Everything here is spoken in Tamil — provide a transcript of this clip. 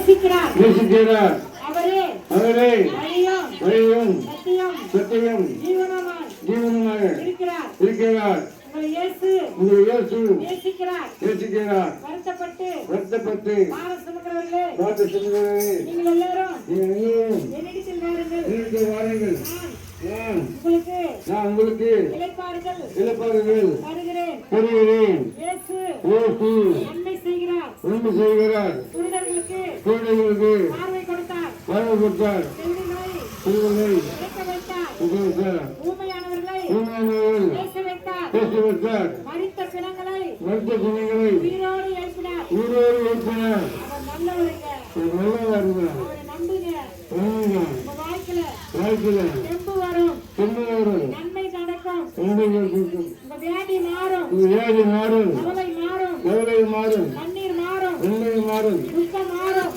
நேசிக்கிறார். நேசிக்கிறார். அவரே அவரே வழியும் சத்தியம் ஜீவனமாக இருக்கிறார். இருக்கிறார். உங்களை இயேசு உங்கள் இயேசு நேசிக்கிறார். நேசிக்கிறார். வருத்தப்பட்டு வருத்தப்பட்டு பார சுமக்கிறவர்களே பார்த்து சொல்கிறவரே நீங்கள் எல்லாரும் நீங்கள் எல்லோரும் என்னிடத்தில் வாருங்கள் எனக்கு வாருங்கள். நான் உங்களுக்கு நான் உங்களுக்கு இளைப்பாறுதல் இழப்பார்கள் தருகிறேன். தருகிறேன். இயேசு இயேசு நன்மை செய்கிறார். குழந்தைகளுக்கு பார்வை கொடுத்தார். வாழ்வு கொடுத்தார். வைத்தார். உபயோகித்தார். ஊமையானவர்களை உண்மையானவர்கள் பேச வைத்தார். பேச வைத்தார். மரித்த பிணங்களை மருத்துவ குணங்களை உயிரோடு எழுப்பினார் ஊரோடு வைப்பினார் அவர் நல்லவருங்க. நல்லதா இருந்தார் அவரை நம்புங்க உண்மைங்க உங்க வாழ்க்கையில வாழ்க்கையில தெம்பு வரும். சொந்தவர்கள் நன்மை நடக்கும். உண்மைகள் கொடுக்கும் உங்க வியாதி மாறும். வியாதி மாறும். Chamaram.